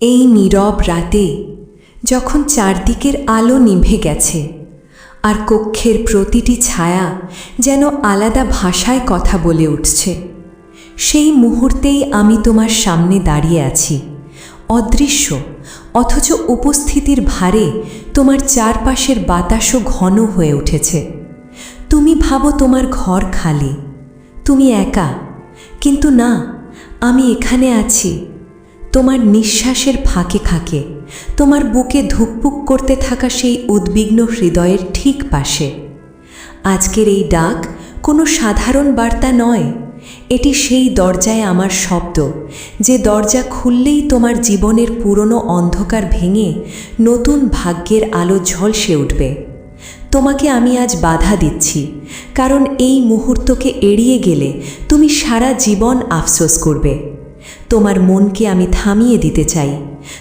এই নীরব রাতে যখন চারদিকের আলো নিভে গেছে, আর কক্ষের প্রতিটি ছায়া যেন আলাদা ভাষায় কথা বলে উঠছে, সেই মুহূর্তেই আমি তোমার সামনে দাঁড়িয়ে আছি। অদৃশ্য, অথচ উপস্থিতির ভারে তোমার চারপাশের বাতাসও ঘন হয়ে উঠেছে। তুমি ভাবো তোমার ঘর খালি। তুমি একা, কিন্তু না, আমি এখানে আছি। তোমার নিঃশ্বাসের ফাঁকে ফাঁকে, তোমার বুকে ধুকপুক করতে থাকা সেই উদ্বিগ্ন হৃদয়ের ঠিক পাশে। আজকের এই ডাক কোনো সাধারণ বার্তা নয়, এটি সেই দরজায় আমার শব্দ, যে দরজা খুললেই তোমার জীবনের পুরনো অন্ধকার ভেঙে নতুন ভাগ্যের আলো ঝলসে উঠবে। তোমাকে আমি আজ বাধা দিচ্ছি, কারণ এই মুহূর্তকে এড়িয়ে গেলে তুমি সারা জীবন আফসোস করবে। তোমার মনকে আমি থামিয়ে দিতে চাই,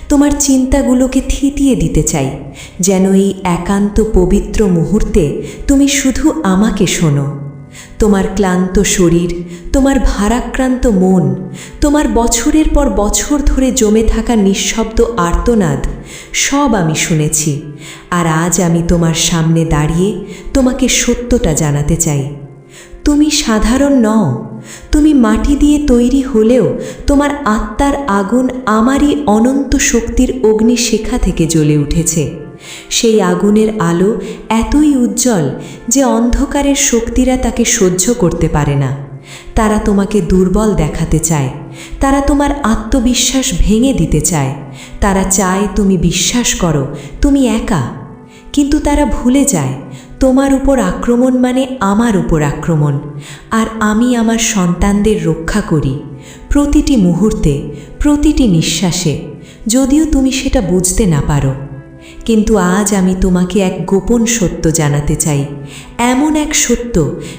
তোমার চিন্তাগুলোকে থিতিয়ে দিতে চাই, যেন এই একান্ত পবিত্র মুহূর্তে তুমি শুধু আমাকে শোনো। তোমার ক্লান্ত শরীর, তোমার ভারাক্রান্ত মন, তোমার বছরের পর বছর ধরে জমে থাকা নিঃশব্দ আর্তনাদ, সব আমি শুনেছি, আর আজ আমি তোমার সামনে দাঁড়িয়ে তোমাকে সত্যটা জানাতে চাই। তুমি সাধারণ নও তুমি মাটি দিয়ে তৈরি হলেও তোমার আত্মার আগুন আমারই অনন্ত শক্তির অগ্নিশেখা থেকে জ্বলে উঠেছে। সেই আগুনের আলো এতই উজ্জ্বল যে অন্ধকারের শক্তিরা তাকে সহ্য করতে পারে না। তারা তোমাকে দুর্বল দেখাতে চায়। তারা তোমার আত্মবিশ্বাস ভেঙে দিতে চায়। তারা চায় তুমি বিশ্বাস করো, তুমি একা। কিন্তু তারা ভুলে যায় তোমার উপর আক্রমণ মানে আমার উপর আক্রমণ, আর আমি আমার সন্তানদের রক্ষা করি। প্রতিটি মুহূর্তে, প্রতিটি নিঃশ্বাসে, যদিও তুমি সেটা বুঝতে না পারো। কিন্তু আজ আমি তোমাকে এক গোপন সত্য জানাতে চাই, এমন এক সত্য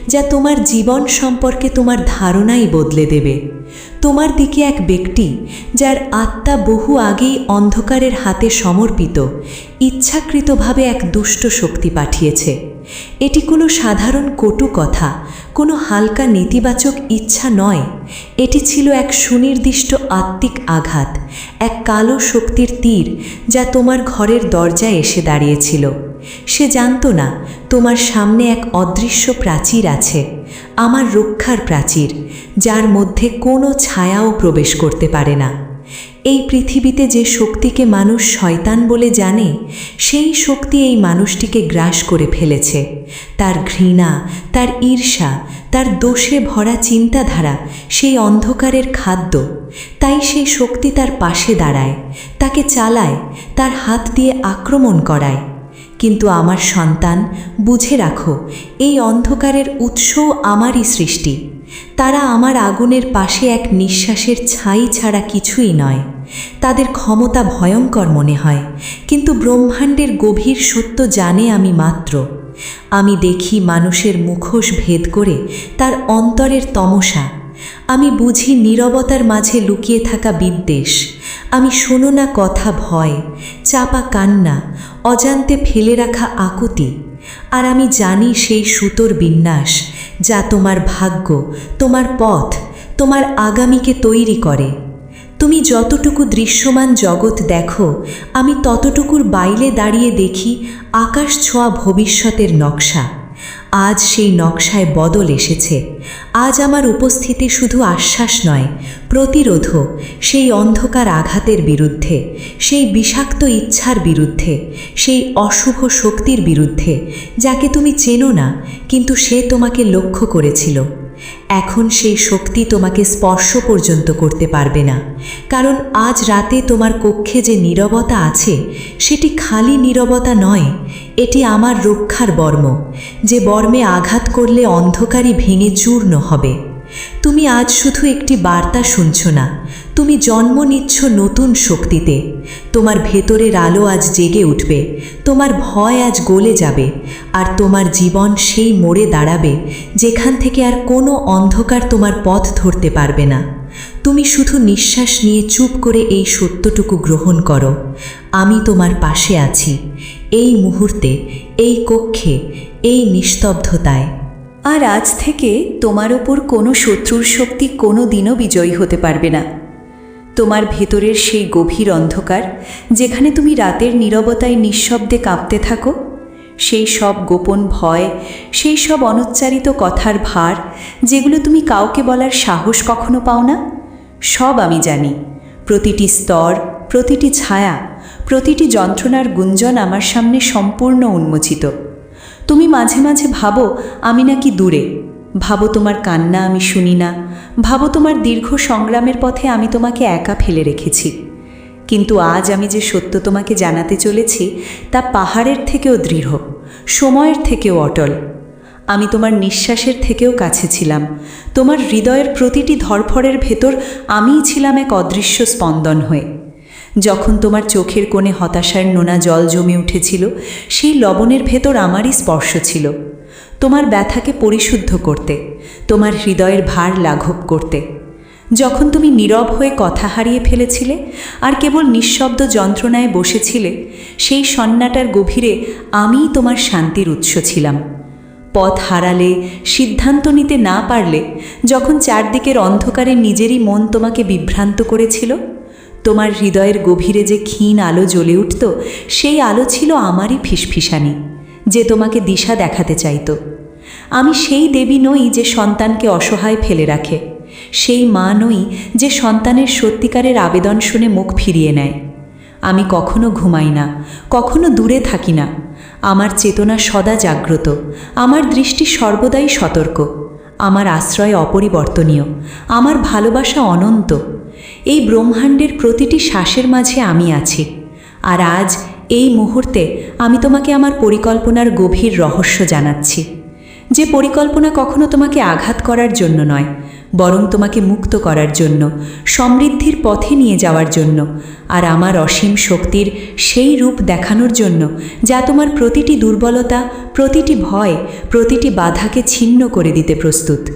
যা তোমার জীবন সম্পর্কে তোমার ধারণাই বদলে দেবে। তোমার দিকে এক ব্যক্তি, যার আত্মা বহু আগেই অন্ধকারের হাতে সমর্পিত, ইচ্ছাকৃতভাবে এক দুষ্ট শক্তি পাঠিয়েছে। এটি কোনো সাধারণ কটু কথা কোনো হালকা নেতিবাচক ইচ্ছা নয়। এটি ছিল এক সুনির্দিষ্ট আত্মিক আঘাত, এক কালো শক্তির তীর যা তোমার ঘরের দরজায় এসে দাঁড়িয়েছিল। সে জানত না, তোমার সামনে এক অদৃশ্য প্রাচীর আছে, আমার রক্ষার প্রাচীর, যার মধ্যে কোনো ছায়াও প্রবেশ করতে পারে না। এই পৃথিবীতে যে শক্তিকে মানুষ শয়তান বলে জানে, সেই শক্তি এই মানুষটিকে গ্রাস করে ফেলেছে। তার ঘৃণা, তার ঈর্ষা, তার দোষে ভরা চিন্তাধারা, সেই অন্ধকারের খাদ্য, তাই সেই শক্তি তার পাশে দাঁড়ায়, তাকে চালায়, তার হাত দিয়ে আক্রমণ করায়। কিন্তু আমার সন্তান, বুঝে রাখো, এই অন্ধকারের উৎসও আমারই সৃষ্টি। তারা আমার আগুনের পাশে এক নিঃশ্বাসের ছাই ছাড়া কিছুই নয়। তাদের ক্ষমতা ভয়ঙ্কর মনে হয়, কিন্তু ব্রহ্মাণ্ডের গভীর সত্য জানে আমি মাত্র। আমি দেখি মানুষের মুখোশ ভেদ করে তার অন্তরের তমসা। আমি বুঝি নীরবতার মাঝে লুকিয়ে থাকা বিদ্বেষ। আমি শোনো না কথা ভয়, চাপা কান্না, অজান্তে ফেলে রাখা আকুতি। আর আমি জানি সেই সুতোর বিন্যাস যা তোমার ভাগ্য, তোমার পথ, তোমার আগামীকে তৈরি করে। তুমি যতটুকু দৃশ্যমান জগৎ দেখো, আমি ততটুকুর বাইলে দাঁড়িয়ে দেখি আকাশ ছোঁয়া ভবিষ্যতের নকশা। আজ সেই নকশায় বদল এসেছে। আজ আমার উপস্থিতি শুধু আশ্বাস নয়, প্রতিরোধও। সেই অন্ধকার আঘাতের বিরুদ্ধে, সেই বিষাক্ত ইচ্ছার বিরুদ্ধে, সেই অশুভ শক্তির বিরুদ্ধে, যাকে তুমি চেনো না, কিন্তু সে তোমাকে লক্ষ্য করেছিল। এখন সেই শক্তি তোমাকে স্পর্শ পর্যন্ত করতে পারবে না। কারণ আজ রাতে তোমার কক্ষে যে নীরবতা আছে, সেটি খালি নীরবতা নয়, এটি আমার রক্ষার বর্ম, যে বর্মে আঘাত করলে অন্ধকারই ভেঙে চূর্ণ হবে। তুমি আজ শুধু একটি বার্তা শুনছ না তুমি জন্ম নিচ্ছ নতুন শক্তিতে। তোমার ভেতরের আলো আজ জেগে উঠবে। তোমার ভয় আজ গলে যাবে। আর তোমার জীবন সেই মোড়ে দাঁড়াবে, যেখান থেকে আর কোনো অন্ধকার তোমার পথ ধরতে পারবে না। তুমি শুধু নিঃশ্বাস নিয়ে চুপ করে এই সত্যটুকু গ্রহণ করো। আমি তোমার পাশে আছি। এই মুহূর্তে, এই কক্ষে, এই নিস্তব্ধতায়। আর আজ থেকে তোমার ওপর কোনো শত্রুর শক্তি কোনো দিনও বিজয়ী হতে পারবে না। তোমার ভেতরের সেই গভীর অন্ধকার, যেখানে তুমি রাতের নীরবতায় নিঃশব্দে কাঁপতে থাকো, সেই সব গোপন ভয়, সেই সব অনুচ্চারিত কথার ভার, যেগুলো তুমি কাউকে বলার সাহস কখনো পাও না? সব আমি জানি। প্রতিটি স্তর, প্রতিটি ছায়া, প্রতিটি যন্ত্রণার গুঞ্জন আমার সামনে সম্পূর্ণ উন্মোচিত। তুমি মাঝে মাঝে ভাবো, আমি নাকি দূরে। ভাবো তোমার কান্না আমি শুনি না। ভাবো তোমার দীর্ঘ সংগ্রামের পথে আমি তোমাকে একা ফেলে রেখেছি। কিন্তু আজ আমি যে সত্য তোমাকে জানাতে চলেছি, তা পাহাড়ের থেকেও দৃঢ়, সময়ের থেকেও অটল। আমি তোমার নিঃশ্বাসের থেকেও কাছে ছিলাম। তোমার হৃদয়ের প্রতিটি ধরফড়ের ভেতর আমিই ছিলাম এক অদৃশ্য স্পন্দন হয়ে। যখন তোমার চোখের কোণে হতাশার নোনা জল জমে উঠেছিল, সেই লবণের ভেতর আমারই স্পর্শ ছিল। তোমার ব্যথাকে পরিশুদ্ধ করতে, তোমার হৃদয়ের ভার লাঘব করতে। যখন তুমি নীরব হয়ে কথা হারিয়ে ফেলেছিলে, আর কেবল নিঃশব্দ যন্ত্রণায় বসেছিলে, সেই সন্নাটার গভীরে আমিই তোমার শান্তির উৎস ছিলাম। পথ হারালে, সিদ্ধান্ত নিতে না পারলে, যখন চারদিকের অন্ধকারে নিজেরই মন তোমাকে বিভ্রান্ত করেছিল, তোমার হৃদয়ের গভীরে যে ক্ষীণ আলো জ্বলে উঠত, সেই আলো ছিল আমারই ফিসফিসানি। যে তোমাকে দিশা দেখাতে চাইত। আমি সেই দেবী নই যে সন্তানকে অসহায় ফেলে রাখে। সেই মা নই যে সন্তানের সত্যিকারের আবেদন শুনে মুখ ফিরিয়ে নেয়। আমি কখনো ঘুমাই না, কখনো দূরে থাকি না। আমার চেতনা সদা জাগ্রত, আমার দৃষ্টি সর্বদাই সতর্ক, আমার আশ্রয় অপরিবর্তনীয়, আমার ভালোবাসা অনন্ত। এই ব্রহ্মাণ্ডের প্রতিটি শ্বাসের মাঝে আমি আছি। আর আজ এই মুহূর্তে আমি তোমাকে আমার পরিকল্পনার গভীর রহস্য জানাচ্ছি। যে পরিকল্পনা কখনো তোমাকে আঘাত করার জন্য নয়, বরং তোমাকে মুক্ত করার জন্য, সমৃদ্ধির পথে নিয়ে যাওয়ার জন্য আর আমার অসীম শক্তির সেই রূপ দেখানোর জন্য যা তোমার প্রতিটি দুর্বলতা, প্রতিটি ভয়, প্রতিটি বাধাকে ছিন্ন করে দিতে প্রস্তুত।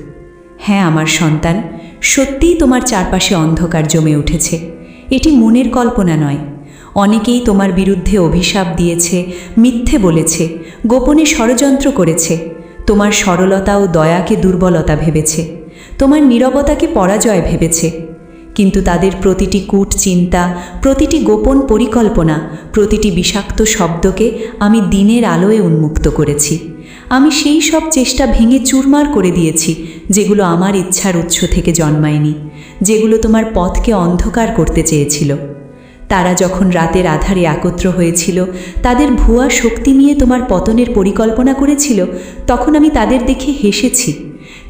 হ্যাঁ আমার সন্তান, সত্যিই তোমার চারপাশে অন্ধকার জমে উঠেছে। এটি মনের কল্পনা নয় অনেকেই তোমার বিরুদ্ধে অভিশাপ দিয়েছে, মিথ্যে বলেছে, গোপনে ষড়যন্ত্র করেছে। তোমার সরলতা ও দয়াকে দুর্বলতা ভেবেছে। তোমার নীরবতাকে পরাজয় ভেবেছে। কিন্তু তাদের প্রতিটি কূট চিন্তা, প্রতিটি গোপন পরিকল্পনা, প্রতিটি বিষাক্ত শব্দকে আমি দিনের আলোয় উন্মুক্ত করেছি। আমি সেই সব চেষ্টা ভেঙে চুরমার করে দিয়েছি, যেগুলো আমার ইচ্ছার উৎস থেকে জন্মায়নি, যেগুলো তোমার পথকে অন্ধকার করতে চেয়েছিল। তারা যখন রাতের আধারে একত্র হয়েছিল, তাদের ভুয়া শক্তি নিয়ে তোমার পতনের পরিকল্পনা করেছিল, তখন আমি তাদের দেখে হেসেছি।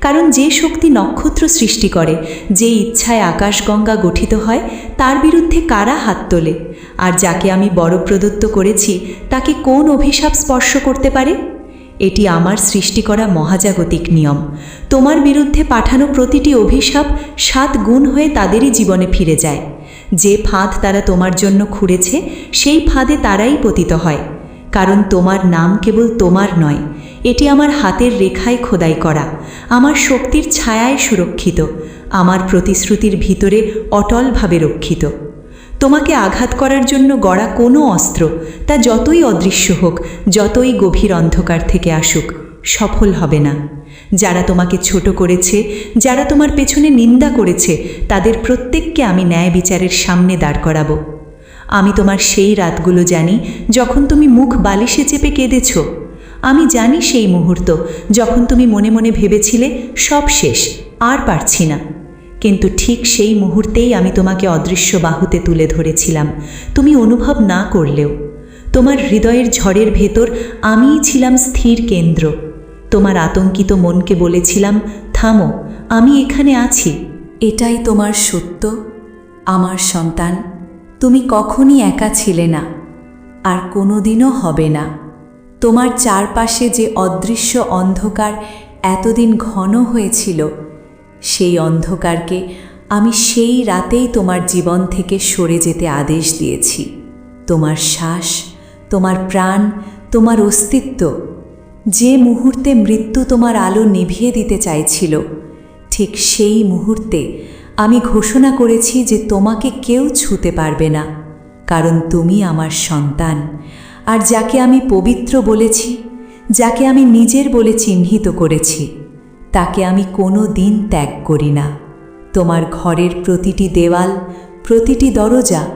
কারণ যে শক্তি নক্ষত্র সৃষ্টি করে, যে ইচ্ছায় আকাশগঙ্গা গঠিত হয়, তার বিরুদ্ধে কারা হাত তোলে? আর যাকে আমি বড় প্রদত্ত করেছি, তাকে কোন অভিশাপ স্পর্শ করতে পারে? এটি আমার সৃষ্টি করা মহাজাগতিক নিয়ম। তোমার বিরুদ্ধে পাঠানো প্রতিটি অভিশাপ সাত গুণ হয়ে তাদেরই জীবনে ফিরে যায়। যে ফাঁদ তারা তোমার জন্য খুঁড়েছে, সেই ফাঁদে তারাই পতিত হয়। কারণ তোমার নাম কেবল তোমার নয়, এটি আমার হাতের রেখায় খোদাই করা। আমার শক্তির ছায়ায় সুরক্ষিত, আমার প্রতিশ্রুতির ভিতরে অটলভাবে রক্ষিত। তোমাকে আঘাত করার জন্য গড়া কোনো অস্ত্র, তা যতই অদৃশ্য হোক, যতই গভীর অন্ধকার থেকে আসুক, সফল হবে না। যারা তোমাকে ছোট করেছে, যারা তোমার পেছনে নিন্দা করেছে, তাদের প্রত্যেককে আমি ন্যায় বিচারের সামনে দাঁড় করাবো। আমি তোমার সেই রাতগুলো জানি যখন তুমি মুখ বালিশে চেপে কেঁদেছ। আমি জানি সেই মুহূর্ত যখন তুমি মনে মনে ভেবেছিলে, সব শেষ, আর পারছি না। কিন্তু ঠিক সেই মুহূর্তেই আমি তোমাকে অদৃশ্য বাহুতে তুলে ধরেছিলাম। তুমি অনুভব না করলেও। তোমার হৃদয়ের ঝড়ের ভেতর আমিই ছিলাম স্থির কেন্দ্র। তোমার আতঙ্কিত মনকে বলেছিলাম, থামো, আমি এখানে আছি। এটাই তোমার সত্য, আমার সন্তান। তুমি কখনই একা ছিলে না, আর কোনোদিনও হবে না। তোমার চারপাশে যে অদৃশ্য অন্ধকার এতদিন ঘন হয়েছিল, সেই অন্ধকারকে আমি সেই রাতেই তোমার জীবন থেকে সরে যেতে আদেশ দিয়েছি। তোমার শ্বাস, তোমার প্রাণ, তোমার অস্তিত্ব যে মুহূর্তে মৃত্যু তোমার আলো নিভিয়ে দিতে চাইছিল, ঠিক সেই মুহূর্তে আমি ঘোষণা করেছি যে তোমাকে কেউ ছুতে পারবে না, কারণ তুমি আমার সন্তান, আর যাকে আমি পবিত্র বলেছি, যাকে আমি নিজের বলে চিহ্নিত করেছি, তাকে আমি কোনো দিন ত্যাগ করি না। তোমার ঘরের প্রতিটি দেওয়াল, প্রতিটি দরজা,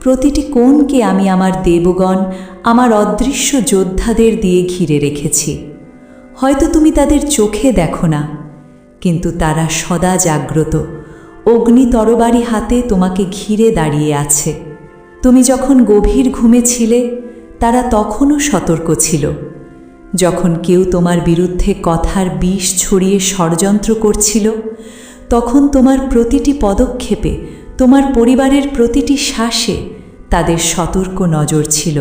প্রতিটি কোণকে আমি আমার দেবগণ আমার অদৃশ্য যোদ্ধাদের দিয়ে ঘিরে রেখেছি। হয়তো তুমি তাদের চোখে দেখো না, কিন্তু তারা সদা জাগ্রত। অগ্নি তরবারি হাতে তোমাকে ঘিরে দাঁড়িয়ে আছে। তুমি যখন গভীর ঘুমে ছিলে, তারা তখনও সতর্ক ছিল। যখন কেউ তোমার বিরুদ্ধে কথার বিষ ছড়িয়ে ষড়যন্ত্র করছিল, তখন তোমার প্রতিটি পদক্ষেপে, তোমার পরিবারের প্রতিটি শ্বাসে তাদের সতর্ক নজর ছিল।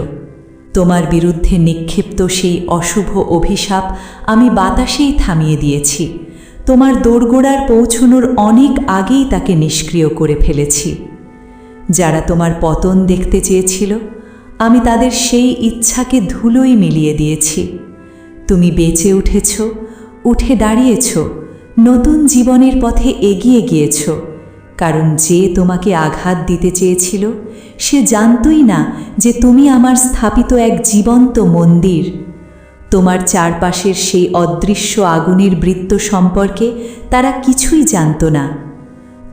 তোমার বিরুদ্ধে নিক্ষিপ্ত সেই অশুভ অভিশাপ আমি বাতাসেই থামিয়ে দিয়েছি। তোমার দোরগোড়ার পৌঁছনোর অনেক আগেই তাকে নিষ্ক্রিয় করে ফেলেছি। যারা তোমার পতন দেখতে চেয়েছিল, আমি তাদের সেই ইচ্ছাকে ধুলোই মিলিয়ে দিয়েছি। তুমি বেঁচে উঠেছ, উঠে দাঁড়িয়েছ, নতুন জীবনের পথে এগিয়ে গিয়েছ। কারণ যে তোমাকে আঘাত দিতে চেয়েছিল, সে জানতই না যে তুমি আমার স্থাপিত এক জীবন্ত মন্দির। তোমার চারপাশের সেই অদৃশ্য আগুনের বৃত্ত সম্পর্কে তারা কিছুই জানত না।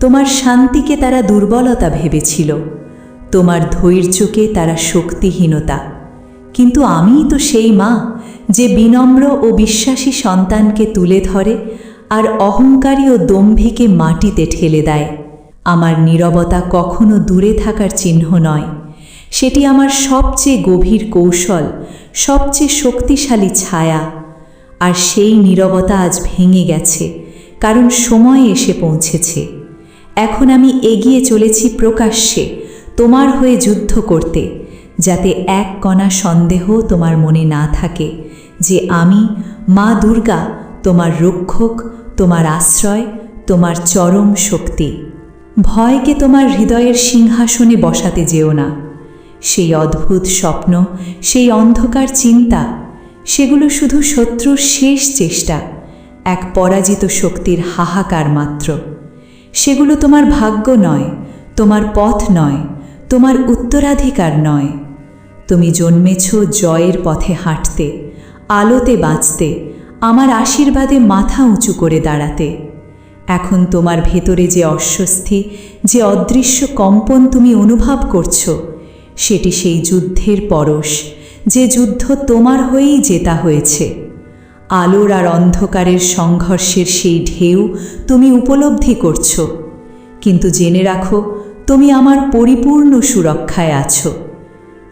তোমার শান্তিকে তারা দুর্বলতা ভেবেছিল। তোমার ধৈর্যকে তারা শক্তিহীনতা। কিন্তু আমিই তো সেই মা যে বিনম্র ও বিশ্বাসী সন্তানকে তুলে ধরে আর অহংকারী ও দম্ভিকে মাটিতে ঠেলে দেয়। আমার নীরবতা কখনো দূরে থাকার চিহ্ন নয়। সেটি আমার সবচেয়ে গভীর কৌশল, সবচেয়ে শক্তিশালী ছায়া। আর সেই নীরবতা আজ ভেঙে গেছে, কারণ সময় এসে পৌঁছেছে। এখন আমি এগিয়ে চলেছি প্রকাশ্যে, তোমার হয়ে যুদ্ধ করতে, যাতে এক কণা সন্দেহ তোমার মনে না থাকে যে আমি, মা দুর্গা, তোমার রক্ষক, তোমার আশ্রয়, তোমার চরম শক্তি। ভয়কে তোমার হৃদয়ের সিংহাসনে বসাতে যেও না। সেই অদ্ভুত স্বপ্ন, সেই অন্ধকার চিন্তা, সেগুলো শুধু শত্রুর শেষ চেষ্টা, এক পরাজিত শক্তির হাহাকার মাত্র। সেগুলো তোমার ভাগ্য নয়, তোমার পথ নয়, তোমার উত্তরাধিকার নয়। তুমি জন্মেছ জয়ের পথে হাঁটতে, আলোতে বাঁচতে, আমার আশীর্বাদে মাথা উঁচু করে দাঁড়াতে। এখন তোমার ভেতরে যে অস্বস্তি, যে অদৃশ্য কম্পন তুমি অনুভব করছ, সেটি সেই যুদ্ধের পরশ, যে যুদ্ধ তোমার হয়েই জেতা হয়েছে। আলোর আর অন্ধকারের সংঘর্ষের সেই ঢেউ তুমি উপলব্ধি করছ। কিন্তু জেনে রাখো, তুমি আমার পরিপূর্ণ সুরক্ষায় আছো।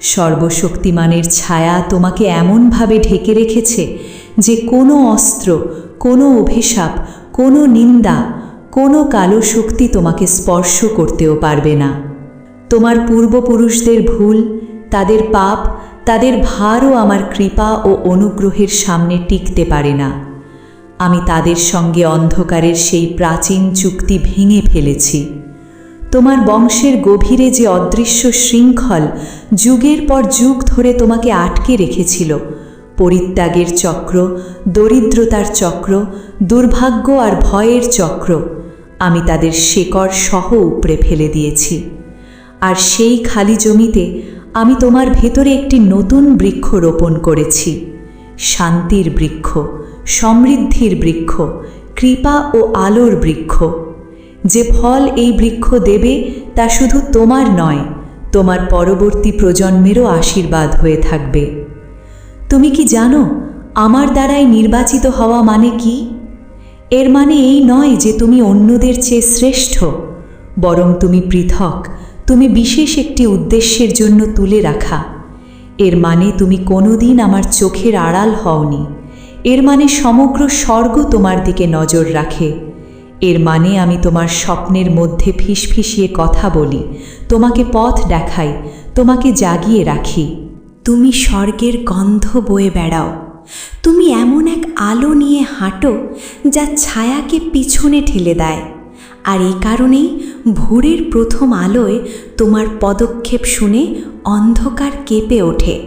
সর্বশক্তিমানের ছায়া তোমাকে এমনভাবে ঢেকে রেখেছে যে কোনো অস্ত্র, কোনো অভিশাপ, কোনো নিন্দা, কোনো কালো শক্তি তোমাকে স্পর্শ করতেও পারবে না। তোমার পূর্বপুরুষদের ভুল, তাদের পাপ, তাদের ভারও আমার কৃপা ও অনুগ্রহের সামনে টিকতে পারে না। আমি তাদের সঙ্গে অন্ধকারের সেই প্রাচীন চুক্তি ভেঙে ফেলেছি। তোমার বংশের গভীরে যে অদৃশ্য শৃঙ্খল, যুগের পর যুগ ধরে তোমাকে আটকে রেখেছিল পরিত্যাগের চক্র, দরিদ্রতার চক্র, দুর্ভাগ্য আর ভয়ের চক্র, আমি তাদের শেকড় সহ উপড়ে ফেলে দিয়েছি। আর সেই খালি জমিতে আমি তোমার ভেতরে একটি নতুন বৃক্ষ রোপণ করেছি। শান্তির বৃক্ষ, সমৃদ্ধির বৃক্ষ, কৃপা ও আলোর বৃক্ষ। যে ফল এই বৃক্ষ দেবে তা শুধু তোমার নয়, তোমার পরবর্তী প্রজন্মেরও আশীর্বাদ হয়ে থাকবে। তুমি কি জানো, আমার দ্বারাই নির্বাচিত হওয়া মানে কি? এর মানে এই নয় যে তুমি অন্যদের চেয়ে শ্রেষ্ঠ, বরং তুমি পৃথক, তুমি বিশেষ একটি উদ্দেশ্যের জন্য তুলে রাখা। এর মানে তুমি কোনোদিন আমার চোখের আড়াল হওনি। এর মানে সমগ্র স্বর্গ তোমার দিকে নজর রাখে। এর মানে আমি তোমার স্বপ্নের মধ্যে ফিসফিসিয়ে কথা বলি, তোমাকে পথ দেখাই, তোমাকে জাগিয়ে রাখি। তুমি স্বর্গের গন্ধ বয়ে বেড়াও। তুমি এমন এক আলো নিয়ে হাঁটো যা ছায়াকে পিছনে ঠেলে দেয়। আর এই কারণেই ভোরের প্রথম আলোয় তোমার পদক্ষেপ শুনে অন্ধকার কেঁপে ওঠে।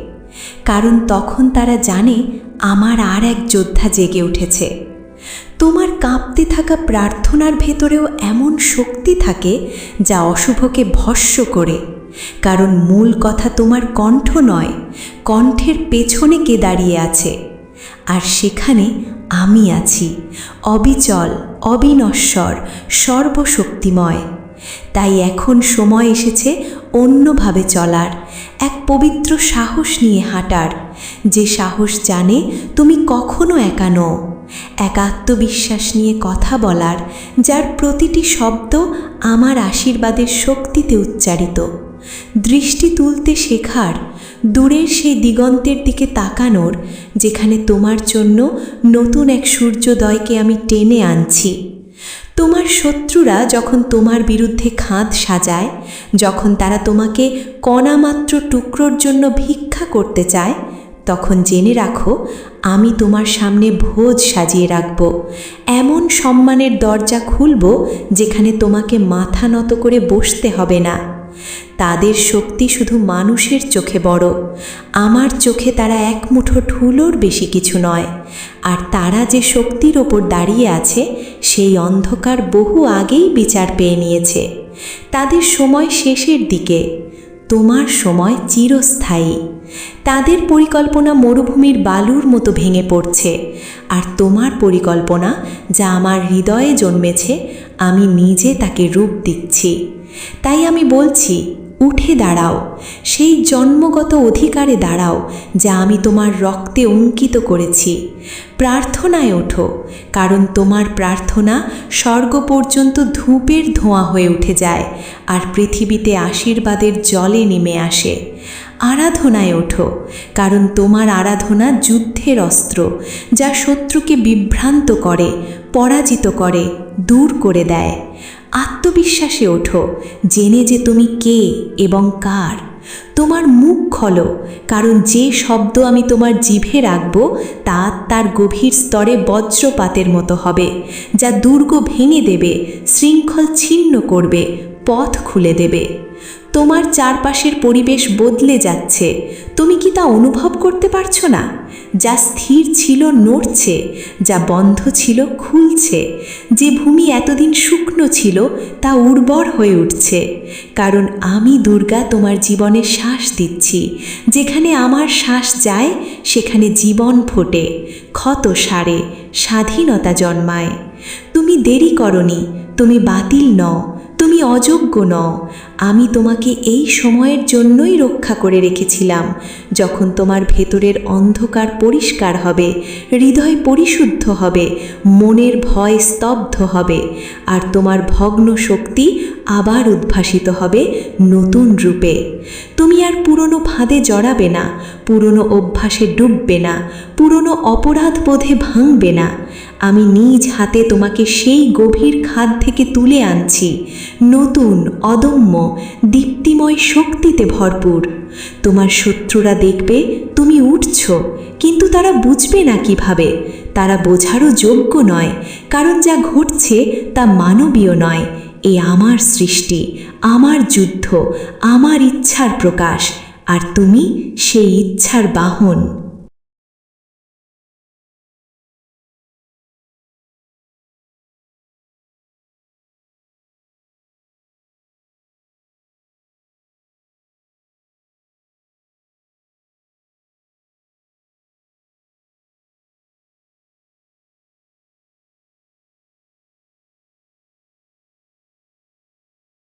কারণ তখন তারা জানে আমার আর এক যোদ্ধা জেগে উঠেছে। তোমার কাঁপতে থাকা প্রার্থনার ভেতরেও এমন শক্তি থাকে যা অশুভকে ভস্য করে। কারণ মূল কথা তোমার কণ্ঠ নয়, কণ্ঠের পেছনে কে দাঁড়িয়ে আছে। আর সেখানে আমি আছি, অবিচল, অবিনশ্বর, সর্বশক্তিময়। তাই এখন সময় এসেছে অন্যভাবে চলার, এক পবিত্র সাহস নিয়ে হাঁটার। যে সাহস জানে তুমি কখনো একা নও। এক আত্মবিশ্বাস নিয়ে কথা বলার, যার প্রতিটি শব্দ আমার আশীর্বাদের শক্তিতে উচ্চারিত। দৃষ্টি তুলতে শেখার দূরের সেই দিগন্তের দিকে তাকানোর, যেখানে তোমার জন্য নতুন এক সূর্যোদয়কে আমি টেনে আনছি। তোমার শত্রুরা যখন তোমার বিরুদ্ধে খাঁদ সাজায়, যখন তারা তোমাকে কণামাত্র টুকরোর জন্য ভিক্ষা করতে চায়, তখন জেনে রাখো, আমি তোমার সামনে ভোজ সাজিয়ে রাখব। এমন সম্মানের দরজা খুলব, যেখানে তোমাকে মাথা নত করে বসতে হবে না। তাদের শক্তি শুধু মানুষের চোখে বড়। আমার চোখে তারা এক মুঠো ঠুলোর বেশি কিছু নয়। আর তারা যে শক্তির ওপর দাঁড়িয়ে আছে, সেই অন্ধকার বহু আগেই বিচার পেয়ে নিয়েছে। তাদের সময় শেষের দিকে। তোমার সময় চিরস্থায়ী। তাদের পরিকল্পনা মরুভূমির বালুর মতো ভেঙে পড়ছে। আর তোমার পরিকল্পনা, যা আমার হৃদয়ে জন্মেছে, আমি নিজে তাকে রূপ দিচ্ছি। তাই আমি বলছি, উঠে দাঁড়াও। সেই জন্মগত অধিকারে দাঁড়াও, যা আমি তোমার রক্তে অঙ্কিত করেছি। প্রার্থনায় ওঠো, কারণ তোমার প্রার্থনা স্বর্গ পর্যন্ত ধূপের ধোঁয়া হয়ে উঠে যায়, আর পৃথিবীতে আশীর্বাদের জলে নেমে আসে। আরাধনায় ওঠো, কারণ তোমার আরাধনা যুদ্ধের অস্ত্র, যা শত্রুকে বিভ্রান্ত করে, পরাজিত করে, দূর করে দেয়। আত্মবিশ্বাসে ওঠো। জেনে যে তুমি কে এবং কার। তোমার মুখ খলো, কারণ যে শব্দ আমি তোমার জিভে রাখব, তা তার গভীর স্তরে বজ্রপাতের মতো হবে, যা দুর্গ ভেঙে দেবে, শৃঙ্খল ছিন্ন করবে, পথ খুলে দেবে। তোমার চারপাশের পরিবেশ বদলে যাচ্ছে। তুমি কি তা অনুভব করতে পারছ না? যা স্থির ছিল নড়ছে, যা বন্ধ ছিল খুলছে। যে ভূমি এতদিন শুকনো ছিল, তা উর্বর হয়ে উঠছে। কারণ আমি দুর্গা তোমার জীবনে শ্বাস দিচ্ছি। যেখানে আমার শ্বাস যায়, সেখানে জীবন ফোটে। ক্ষত সারে, স্বাধীনতা জন্মায়। তুমি দেরি করনি, তুমি বাতিল নও, তুমি অযোগ্য নও। আমি তোমাকে এই সময়ের জন্যই রক্ষা করে রেখেছিলাম, যখন তোমার ভেতরের অন্ধকার পরিষ্কার হবে, হৃদয় পরিশুদ্ধ হবে, মনের ভয় স্তব্ধ হবে, আর তোমার ভগ্ন শক্তি আবার উদ্ভাসিত হবে নতুন রূপে। তুমি আর পুরনো ফাঁদে জড়াবে না, পুরনো অভ্যাসে ডুববে না, পুরনো অপরাধ বোধে ভাঙবে না। আমি নিজ হাতে তোমাকে সেই গভীর খাদ থেকে তুলে আনছি, নতুন, অদম্য দীপ্তিময় শক্তিতে ভরপুর। তোমার শত্রুরা দেখবে, তুমি উঠছ, কিন্তু তারা বুঝবে না কীভাবে। তারা বোঝারও যোগ্য নয়, কারণ যা ঘটছে তা মানবীয় নয়। এ আমার সৃষ্টি, আমার যুদ্ধ, আমার ইচ্ছার প্রকাশ, আর তুমি সেই ইচ্ছার বাহন।